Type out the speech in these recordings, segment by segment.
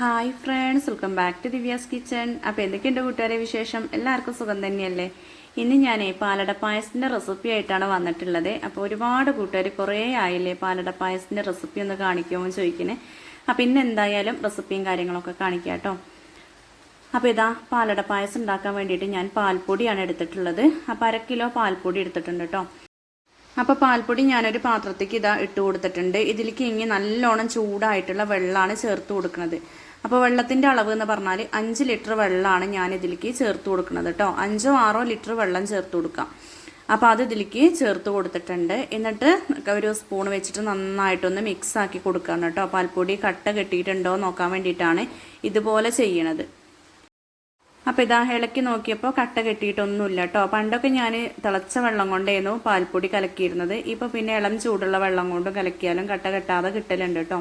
Hi friends welcome back to Divya's kitchen അപ്പോൾ എന്തൊക്കെയുണ്ട് കൂട്ടുകാരെ വിശേഷം? എല്ലാവർക്കും സുഖം തന്നെയല്ലേ? ഇന്ന് ഞാൻ പാലട പായസത്തിന്റെ റെസിപ്പി ആയിട്ടാണ് വന്നിട്ടുള്ളത്. അപ്പോൾ ഒരുപാട് കൂട്ടുകാർ കുറേ ആയില്ലേ പാലട പായസത്തിന്റെ റെസിപ്പി ഒന്ന് കാണിക്കുമോ എന്ന് ചോദിക്കുന്നത് അപ്പോൾ ഇന്ന് എന്തായാലും റെസിപ്പിയും കാര്യങ്ങളൊക്കെ കാണിക്കാം കേട്ടോ. അപ്പോൾ ഇതാ പാലട പായസം ഉണ്ടാക്കാൻ വേണ്ടിയിട്ട് ഞാൻ പാൽപ്പൊടിയാണ് എടുത്തിട്ടുള്ളത്. അപ്പോൾ അര കിലോ പാൽപ്പൊടി എടുത്തിട്ടുണ്ട് കേട്ടോ. അപ്പോൾ പാൽപ്പൊടി ഞാനൊരു പാത്രത്തേക്ക് ഇതാ ഇട്ട് കൊടുത്തിട്ടുണ്ട്. ഇതിലേക്ക് ഇങ്ങനെ നല്ലോണം ചൂടായിട്ടുള്ള വെള്ളമാണ് ചേർത്ത് കൊടുക്കുന്നത് അപ്പോൾ വെള്ളത്തിന്റെ അളവ് എന്ന് പറഞ്ഞാൽ അഞ്ച് ലിറ്റർ വെള്ളമാണ് ഞാൻ ഇതിലേക്ക് ചേർത്ത് കൊടുക്കുന്നത് കേട്ടോ. അഞ്ചോ ആറോ ലിറ്റർ വെള്ളം ചേർത്ത് കൊടുക്കാം. അപ്പോൾ അത് ഇതിലേക്ക് ചേർത്ത് കൊടുത്തിട്ടുണ്ട്. എന്നിട്ട് ഒരു സ്പൂൺ വെച്ചിട്ട് നന്നായിട്ടൊന്ന് മിക്സ് ആക്കി കൊടുക്കാം കേട്ടോ. പാൽപ്പൊടി കട്ട കെട്ടിയിട്ടുണ്ടോ നോക്കാൻ വേണ്ടിയിട്ടാണ് ഇതുപോലെ ചെയ്യണത്. അപ്പോൾ ഇതാ ഇളക്കി നോക്കിയപ്പോൾ കട്ട കെട്ടിയിട്ടൊന്നുമില്ല കേട്ടോ. പണ്ടൊക്കെ ഞാൻ തിളച്ച വെള്ളം കൊണ്ടായിരുന്നു പാൽപ്പൊടി കലക്കിയിരുന്നത്. ഇപ്പോൾ പിന്നെ ഇളം ചൂടുള്ള വെള്ളം കൊണ്ടും കലക്കിയാലും കട്ട കെട്ടാതെ കിട്ടലുണ്ട് കേട്ടോ.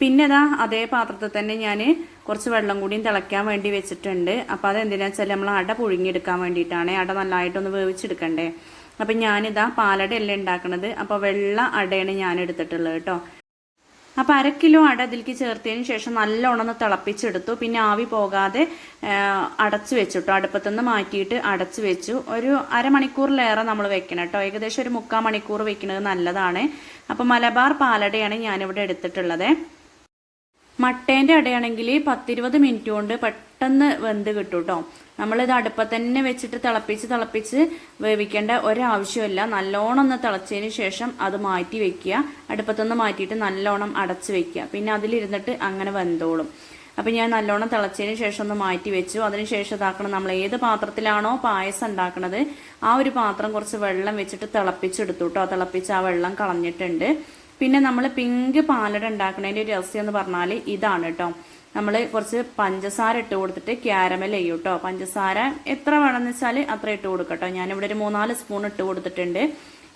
പിന്നെ ഇതാ അതേ പാത്രത്തിൽ തന്നെ ഞാൻ കുറച്ച് വെള്ളം കൂടിയും തിളയ്ക്കാൻ വേണ്ടി വെച്ചിട്ടുണ്ട്. അപ്പോൾ അതെന്തിനാ വെച്ചാൽ നമ്മൾ അട പുഴുങ്ങിയെടുക്കാൻ വേണ്ടിയിട്ടാണ്. അട നല്ലതായിട്ടൊന്ന് വേവിച്ചെടുക്കണ്ടേ. അപ്പം ഞാനിതാ പാലട അല്ലേ ഉണ്ടാക്കണത്. അപ്പോൾ വെള്ള അടയാണ് ഞാൻ എടുത്തിട്ടുള്ളത് കേട്ടോ. അപ്പോൾ അര കിലോ അട അതിലേക്ക് ചേർത്തതിന് ശേഷം നല്ലോണം ഒന്ന് തിളപ്പിച്ചെടുത്തു. പിന്നെ ആവി പോകാതെ അടച്ചു വെച്ചു കേട്ടോ അടുപ്പത്തുനിന്ന് മാറ്റിയിട്ട് അടച്ചു വെച്ചു. ഒരു അരമണിക്കൂറിലേറെ നമ്മൾ വെക്കണം കേട്ടോ. ഏകദേശം ഒരു മുക്കാൽ മണിക്കൂർ വെക്കുന്നത് നല്ലതാണ്. അപ്പോൾ മലബാർ പാലടയാണ് ഞാനിവിടെ എടുത്തിട്ടുള്ളത്. മട്ടേന്റെ അടയാണെങ്കിൽ പത്തിരുപത് മിനിറ്റ് കൊണ്ട് പെട്ടെന്ന് വെന്ത് കിട്ടും കേട്ടോ നമ്മളിത് അടുപ്പത്ത് തന്നെ വെച്ചിട്ട് തിളപ്പിച്ച് തിളപ്പിച്ച് വേവിക്കേണ്ട ഒരാവശ്യമില്ല. നല്ലോണം ഒന്ന് തിളച്ചതിന് ശേഷം അത് മാറ്റി വെക്കുക. അടുപ്പത്തൊന്ന് മാറ്റിയിട്ട് നല്ലോണം അടച്ച് വെക്കുക. പിന്നെ അതിലിരുന്നിട്ട് അങ്ങനെ വെന്തോളും. അപ്പം ഞാൻ നല്ലോണം തിളച്ചതിന് ശേഷം ഒന്ന് മാറ്റി വെച്ചു. അതിനുശേഷം ഇതാക്കണം നമ്മൾ ഏത് പാത്രത്തിലാണോ പായസം ഉണ്ടാക്കുന്നത് ആ ഒരു പാത്രം കുറച്ച് വെള്ളം വെച്ചിട്ട് തിളപ്പിച്ചെടുത്തു കേട്ടോ തിളപ്പിച്ച് ആ വെള്ളം കളഞ്ഞിട്ടുണ്ട്. പിന്നെ നമ്മൾ പിങ്ക് പാലട ഉണ്ടാക്കുന്നതിന്റെ ഒരു രസ്യം എന്ന് പറഞ്ഞാൽ ഇതാണ് കേട്ടോ. നമ്മൾ കുറച്ച് പഞ്ചസാര ഇട്ട് കൊടുത്തിട്ട് ക്യാരമൽ ചെയ്യും കേട്ടോ. പഞ്ചസാര എത്ര വേണമെന്ന് വെച്ചാൽ അത്ര ഇട്ട് കൊടുക്കട്ടോ ഞാനിവിടെ ഒരു മൂന്നാൽ സ്പൂൺ ഇട്ട് കൊടുത്തിട്ടുണ്ട്.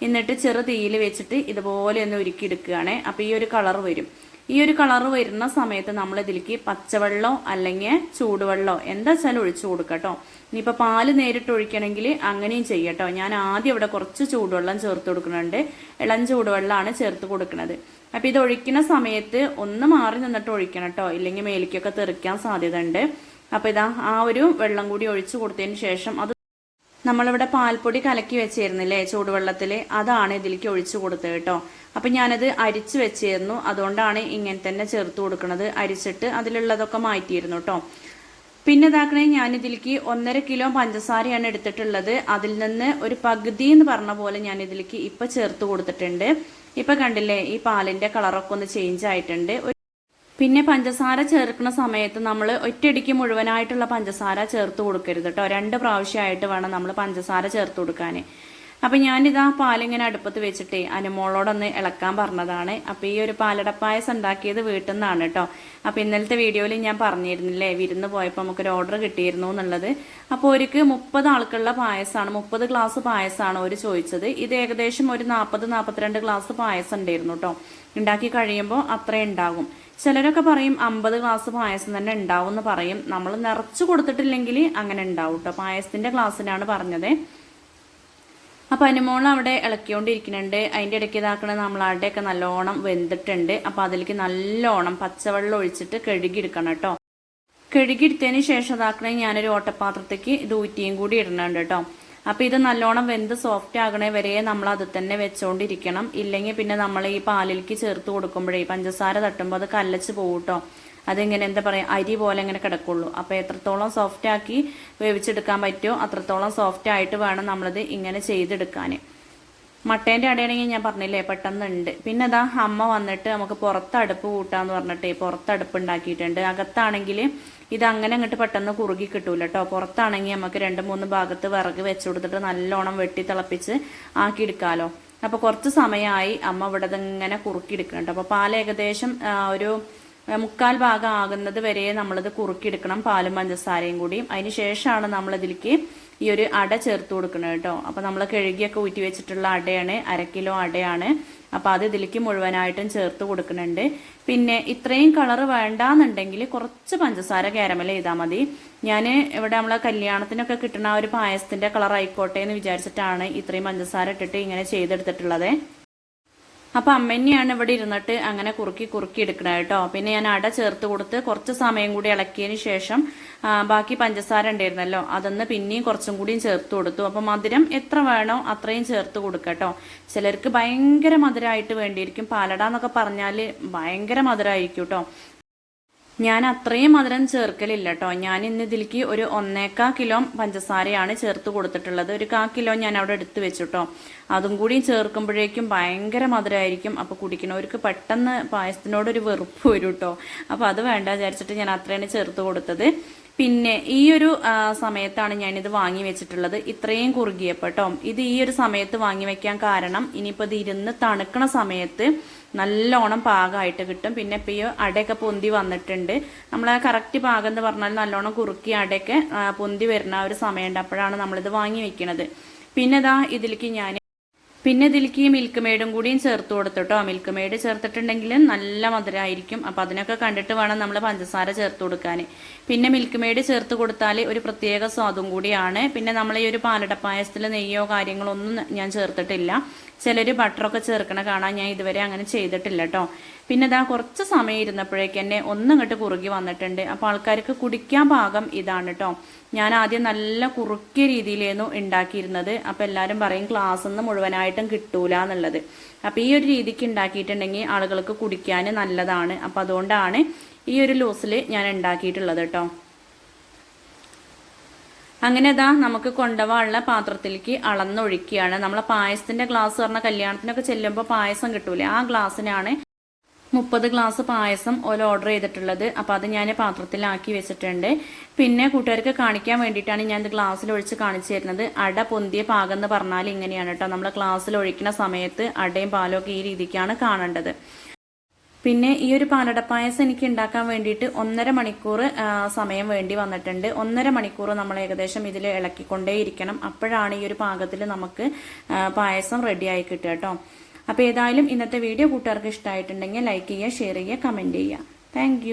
എന്നിട്ട് ചെറു തീയിൽ വെച്ചിട്ട് ഇതുപോലെ ഒന്ന് ഉരുക്കിയെടുക്കുകയാണ് അപ്പോൾ ഈ ഒരു കളർ വരും. ഈ ഒരു കളർ വരുന്ന സമയത്ത് നമ്മൾ ഇതിലേക്ക് പച്ചവെള്ളമോ അല്ലെങ്കിൽ ചൂടുവെള്ളമോ എന്താ വെച്ചാലും ഒഴിച്ചു കൊടുക്കട്ടോ ഇനിയിപ്പോൾ പാൽ നേരിട്ട് ഒഴിക്കണമെങ്കിൽ അങ്ങനെയും ചെയ്യട്ടോ ഞാൻ ആദ്യം ഇവിടെ കുറച്ച് ചൂടുവെള്ളം ചേർത്ത് കൊടുക്കുന്നുണ്ട്. ഇളം ചൂടുവെള്ളമാണ് ചേർത്ത് കൊടുക്കുന്നത്. അപ്പം ഇത് ഒഴിക്കുന്ന സമയത്ത് ഒന്ന് മാറി നിന്നിട്ട് ഒഴിക്കണം കേട്ടോ ഇല്ലെങ്കിൽ മേലിക്കൊക്കെ തെറിക്കാൻ സാധ്യത ഉണ്ട് അപ്പം ഇതാ ആ ഒരു വെള്ളം കൂടി ഒഴിച്ചു കൊടുത്തതിന് ശേഷം അത് നമ്മളിവിടെ പാൽപ്പൊടി കലക്കി വെച്ചിരുന്നില്ലേ ചൂടുവെള്ളത്തിൽ അതാണ് ഇതിലേക്ക് ഒഴിച്ചു കൊടുത്തത് കേട്ടോ അപ്പം ഞാനത് അരിച്ച് വെച്ചിരുന്നു. അതുകൊണ്ടാണ് ഇങ്ങനെ തന്നെ ചേർത്ത് കൊടുക്കുന്നത് അരിച്ചിട്ട് അതിലുള്ളതൊക്കെ മാറ്റിയിരുന്നു കേട്ടോ പിന്നെ ഇതാക്കണേ ഞാനിതിലേക്ക് ഒന്നര കിലോ പഞ്ചസാരയാണ് എടുത്തിട്ടുള്ളത്. അതിൽ നിന്ന് ഒരു പകുതി എന്ന് പറഞ്ഞ പോലെ ഞാൻ ഇതിലേക്ക് ഇപ്പം ചേർത്ത് കൊടുത്തിട്ടുണ്ട്. ഇപ്പം കണ്ടില്ലേ ഈ പാലിന്റെ കളറൊക്കെ ഒന്ന് ചേഞ്ച് ആയിട്ടുണ്ട്. പിന്നെ പഞ്ചസാര ചേർക്കുന്ന സമയത്ത് നമ്മൾ ഒറ്റയടിക്ക് മുഴുവനായിട്ടുള്ള പഞ്ചസാര ചേർത്ത് കൊടുക്കരുത് കേട്ടോ രണ്ട് പ്രാവശ്യമായിട്ട് വേണം നമ്മൾ പഞ്ചസാര ചേർത്ത് കൊടുക്കാൻ അപ്പം ഞാനിതാ പാലിങ്ങനെ അടുപ്പത്ത് വെച്ചിട്ടേ അനുമോളോടൊന്ന് ഇളക്കാൻ പറഞ്ഞതാണ്. അപ്പം ഈ ഒരു പാലടപ്പായസം ഉണ്ടാക്കിയത് വീട്ടിൽ നിന്നാണ് കേട്ടോ അപ്പം ഇന്നലത്തെ വീഡിയോയിൽ ഞാൻ പറഞ്ഞിരുന്നില്ലേ വിരുന്ന് പോയപ്പോൾ നമുക്കൊരു ഓർഡർ കിട്ടിയിരുന്നു എന്നുള്ളത്. അപ്പോൾ ഒരുക്ക് മുപ്പത് ആൾക്കുള്ള പായസമാണ് മുപ്പത് ഗ്ലാസ് പായസമാണ് അവർ ചോദിച്ചത്. ഇത് ഏകദേശം ഒരു നാൽപ്പത് നാൽപ്പത്തിരണ്ട് ഗ്ലാസ് പായസം ഉണ്ടായിരുന്നു കേട്ടോ ഉണ്ടാക്കി കഴിയുമ്പോൾ അത്രയും ഉണ്ടാകും. ചിലരൊക്കെ പറയും അമ്പത് ഗ്ലാസ് പായസം തന്നെ ഉണ്ടാവും എന്ന് പറയും. നമ്മൾ നിറച്ചു കൊടുത്തിട്ടില്ലെങ്കിൽ അങ്ങനെ ഉണ്ടാവും കേട്ടോ പായസത്തിന്റെ ഗ്ലാസ്സിനാണ് പറഞ്ഞത്. അപ്പോൾ അനുമോൾ അവിടെ ഇളക്കിക്കൊണ്ടിരിക്കുന്നുണ്ട്. അതിന്റെ ഇടയ്ക്ക് ഇതാക്കണ നമ്മളാടെയൊക്കെ നല്ലോണം വെന്തിട്ടുണ്ട്. അപ്പോൾ അതിലേക്ക് നല്ലോണം പച്ചവെള്ളം ഒഴിച്ചിട്ട് കഴുകിയെടുക്കണം കേട്ടോ. കഴുകിയെടുത്തതിന് ശേഷം ഇതാക്കണേ ഞാനൊരു ഓട്ടപാത്രത്തേക്ക് ഇത് ഊറ്റിയും കൂടി ഇടണുണ്ട് കേട്ടോ. അപ്പോൾ ഇത് നല്ലോണം വെന്ത് സോഫ്റ്റ് ആകണേ വരെ നമ്മൾ അത് തന്നെ വെച്ചുകൊണ്ടിരിക്കണം ഇല്ലെങ്കിൽ പിന്നെ നമ്മൾ ഈ പാലിലേക്ക് ചേർത്ത് കൊടുക്കുമ്പോഴേ പഞ്ചസാര തട്ടുമ്പോൾ അത് കല്ലച്ച് പോകും കേട്ടോ. അതിങ്ങനെ എന്താ പറയുക അരി പോലെ ഇങ്ങനെ കിടക്കുള്ളൂ. അപ്പോൾ എത്രത്തോളം സോഫ്റ്റ് ആക്കി വേവിച്ചെടുക്കാൻ പറ്റുമോ അത്രത്തോളം സോഫ്റ്റ് ആയിട്ട് വേണം നമ്മളത് ഇങ്ങനെ ചെയ്തെടുക്കാൻ മട്ടേന്റെ അടയാണെങ്കിൽ ഞാൻ പറഞ്ഞില്ലേ പെട്ടെന്നുണ്ട്. പിന്നെ അതാ അമ്മ വന്നിട്ട് നമുക്ക് പുറത്ത് അടുപ്പ് കൂട്ടാന്ന് പറഞ്ഞിട്ട് പുറത്ത് അടുപ്പ് ഉണ്ടാക്കിയിട്ടുണ്ട്. അകത്താണെങ്കിൽ ഇത് അങ്ങനെ അങ്ങോട്ട് പെട്ടെന്ന് കുറുകി കിട്ടൂല കേട്ടോ പുറത്താണെങ്കിൽ നമുക്ക് രണ്ട് മൂന്ന് ഭാഗത്ത് വിറക് വെച്ചു കൊടുത്തിട്ട് നല്ലോണം വെട്ടി തിളപ്പിച്ച് ആക്കിയെടുക്കാമല്ലോ അപ്പോൾ കുറച്ച് സമയമായി അമ്മ ഇവിടെ ഇങ്ങനെ കുറുക്കിയെടുക്കുന്നുണ്ട്. അപ്പോൾ പാൽ ഏകദേശം ഒരു മുക്കാൽ ഭാഗം ആകുന്നത് വരെ നമ്മളിത് കുറുക്കിയെടുക്കണം പാലും പഞ്ചസാരയും കൂടിയും അതിന് ശേഷമാണ് നമ്മളിതിലേക്ക് ഈ ഒരു അട ചേർത്ത് കൊടുക്കുന്നത് കേട്ടോ. അപ്പോൾ നമ്മൾ കഴുകിയൊക്കെ ഊറ്റി വെച്ചിട്ടുള്ള അടയാണ് അര കിലോ അടയാണ്. അപ്പോൾ അത് ഇതിലേക്ക് മുഴുവനായിട്ടും ചേർത്ത് കൊടുക്കുന്നുണ്ട്. പിന്നെ ഇത്രയും കളർ വേണ്ടാന്നുണ്ടെങ്കിൽ കുറച്ച് പഞ്ചസാര കാരമൽ ചെയ്താൽ മതി. ഞാൻ ഇവിടെ നമ്മളെ കല്യാണത്തിനൊക്കെ കിട്ടുന്ന ഒരു പായസത്തിന്റെ കളർ ആയിക്കോട്ടെ എന്ന് വിചാരിച്ചിട്ടാണ് ഇത്രയും പഞ്ചസാര ഇട്ടിട്ട് ഇങ്ങനെ ചെയ്തെടുത്തിട്ടുള്ളത്. അപ്പോൾ അമ്മ തന്നെയാണ് ഇവിടെ ഇരുന്നിട്ട് അങ്ങനെ കുറുക്കി കുറുക്കി എടുക്കണത് കേട്ടോ. പിന്നെ ഞാൻ അട ചേർത്ത് കൊടുത്ത് കുറച്ച് സമയം കൂടി ഇളക്കിയതിന് ശേഷം ബാക്കി പഞ്ചസാര ഉണ്ടായിരുന്നല്ലോ അതൊന്ന് പിന്നെയും കുറച്ചും കൂടിയും ചേർത്ത് കൊടുത്തു. അപ്പോൾ മധുരം എത്ര വേണോ അത്രയും ചേർത്ത് കൊടുക്കട്ടോ കേട്ടോ. ചിലർക്ക് ഭയങ്കര മധുരമായിട്ട് വേണ്ടിയിരിക്കും. പാലട എന്നൊക്കെ പറഞ്ഞാൽ ഭയങ്കര മധുരമായിരിക്കും കേട്ടോ. ഞാൻ അത്രയും മധുരം ചേർക്കലില്ല കേട്ടോ ഞാൻ ഇന്ന് ഇതിലേക്ക് ഒരു ഒന്നേക്കാ കിലോ പഞ്ചസാരയാണ് ചേർത്ത് കൊടുത്തിട്ടുള്ളത്. ഒരു കാ കിലോ ഞാൻ അവിടെ എടുത്ത് വെച്ചു കേട്ടോ അതും കൂടി ചേർക്കുമ്പോഴേക്കും ഭയങ്കര മധുരമായിരിക്കും അപ്പോൾ കുടിക്കണവർക്ക് പെട്ടെന്ന് പായസത്തിനോടൊരു വെറുപ്പ് വരും കേട്ടോ അപ്പോൾ അത് വേണ്ട വിചാരിച്ചിട്ട് ഞാൻ അത്രയാണ് ചേർത്ത് കൊടുത്തത്. പിന്നെ ഈ ഒരു സമയത്താണ് ഞാനിത് വാങ്ങി വെച്ചിട്ടുള്ളത്. ഇത്രയും കുറുകിയപ്പോൾ കേട്ടോ ഇത് ഈ ഒരു സമയത്ത് വാങ്ങി വെക്കാൻ കാരണം ഇനിയിപ്പോൾ ഇത് ഇരുന്ന് തണുക്കണ സമയത്ത് നല്ലോണം പാകമായിട്ട് കിട്ടും. പിന്നെ ഇപ്പോൾ ഈ അടയൊക്കെ പൊന്തി വന്നിട്ടുണ്ട്. നമ്മൾ കറക്റ്റ് പാകം എന്ന് പറഞ്ഞാൽ നല്ലോണം കുറുക്കി അടയൊക്കെ പൊന്തി വരുന്ന ഒരു സമയമുണ്ട് അപ്പോഴാണ് നമ്മളിത് വാങ്ങി വെക്കുന്നത് പിന്നെ ഇതാ ഇതിലേക്ക് ഞാൻ പിന്നെ ഇതിലേക്ക് ഈ മിൽക്ക് മെയ്ഡും കൂടിയും ചേർത്ത് കൊടുത്തിട്ടോ. മിൽക്ക് മെയ്ഡ് ചേർത്തിട്ടുണ്ടെങ്കിൽ നല്ല മധുരമായിരിക്കും അപ്പോൾ അതിനൊക്കെ കണ്ടിട്ട് വേണം നമ്മൾ പഞ്ചസാര ചേർത്ത് കൊടുക്കാൻ പിന്നെ മിൽക്ക് മെയ്ഡ് ചേർത്ത് കൊടുത്താൽ ഒരു പ്രത്യേക സ്വാദും കൂടിയാണ്. പിന്നെ നമ്മൾ ഈ ഒരു പാലട പായസത്തിൽ നെയ്യോ കാര്യങ്ങളോ ഒന്നും ഞാൻ ചേർത്തിട്ടില്ല. ചിലർ ബട്ടറൊക്കെ ചേർക്കണ കാണാൻ ഞാൻ ഇതുവരെ അങ്ങനെ ചെയ്തിട്ടില്ല കേട്ടോ പിന്നെ ഇതാ കുറച്ച് സമയം ഇരുന്നപ്പോഴേക്ക് എന്നെ ഒന്നിങ്ങോട്ട് കുറുകി വന്നിട്ടുണ്ട്. അപ്പോൾ ആൾക്കാർക്ക് കുടിക്കാൻ പാകം ഇതാണ് കേട്ടോ ഞാൻ ആദ്യം നല്ല കുറുക്കിയ രീതിയിലായിരുന്നു ഉണ്ടാക്കിയിരുന്നത്. അപ്പോൾ എല്ലാവരും പറയും ക്ലാസ് നിന്ന് മുഴുവനായിട്ടും കിട്ടൂല എന്നുള്ളത്. അപ്പോൾ ഈ ഒരു രീതിക്ക് ഉണ്ടാക്കിയിട്ടുണ്ടെങ്കിൽ ആളുകൾക്ക് കുടിക്കാൻ നല്ലതാണ്. അപ്പോൾ അതുകൊണ്ടാണ് ഈ ഒരു ലൂസിൽ ഞാൻ ഉണ്ടാക്കിയിട്ടുള്ളത് കേട്ടോ അങ്ങനെ ഇതാ നമുക്ക് കൊണ്ടുപോകാനുള്ള പാത്രത്തിലേക്ക് അളന്നൊഴിക്കുകയാണ് നമ്മളെ പായസത്തിന്റെ ഗ്ലാസ് പറഞ്ഞ കല്യാണത്തിനൊക്കെ ചെല്ലുമ്പോൾ പായസം കിട്ടൂലേ? ആ ഗ്ലാസ്സിനാണ് മുപ്പത് ഗ്ലാസ് പായസം ഓല ഓർഡർ ചെയ്തിട്ടുള്ളത്. അപ്പോൾ അത് ഞാൻ പാത്രത്തിലാക്കി വെച്ചിട്ടുണ്ട്. പിന്നെ കൂട്ടുകാർക്ക് കാണിക്കാൻ വേണ്ടിയിട്ടാണ് ഞാൻ ഇത് ഗ്ലാസ്സിൽ ഒഴിച്ച് കാണിച്ചു തരുന്നത്. അട പൊന്തിയ പാകം എന്ന് പറഞ്ഞാൽ ഇങ്ങനെയാണ് കേട്ടോ. നമ്മൾ ഗ്ലാസ്സിൽ ഒഴിക്കുന്ന സമയത്ത് അടയും പാലും ഒക്കെ ഈ രീതിക്കാണ് കാണേണ്ടത്. പിന്നെ ഈ ഒരു പാലടപ്പായസം എനിക്ക് ഉണ്ടാക്കാൻ വേണ്ടിയിട്ട് ഒന്നര മണിക്കൂർ സമയം വേണ്ടി വന്നിട്ടുണ്ട്. ഒന്നര മണിക്കൂർ നമ്മൾ ഏകദേശം ഇതിൽ ഇളക്കിക്കൊണ്ടേയിരിക്കണം. അപ്പോഴാണ് ഈ ഒരു പാകത്തിൽ നമുക്ക് പായസം റെഡിയായി കിട്ടുക കേട്ടോ. അപ്പോൾ ഏതായാലും ഇന്നത്തെ വീഡിയോ കൂട്ടുകാർക്ക് ഇഷ്ടമായിട്ടുണ്ടെങ്കിൽ ലൈക്ക് ചെയ്യുക ഷെയർ ചെയ്യുക കമന്റ് ചെയ്യുക. താങ്ക്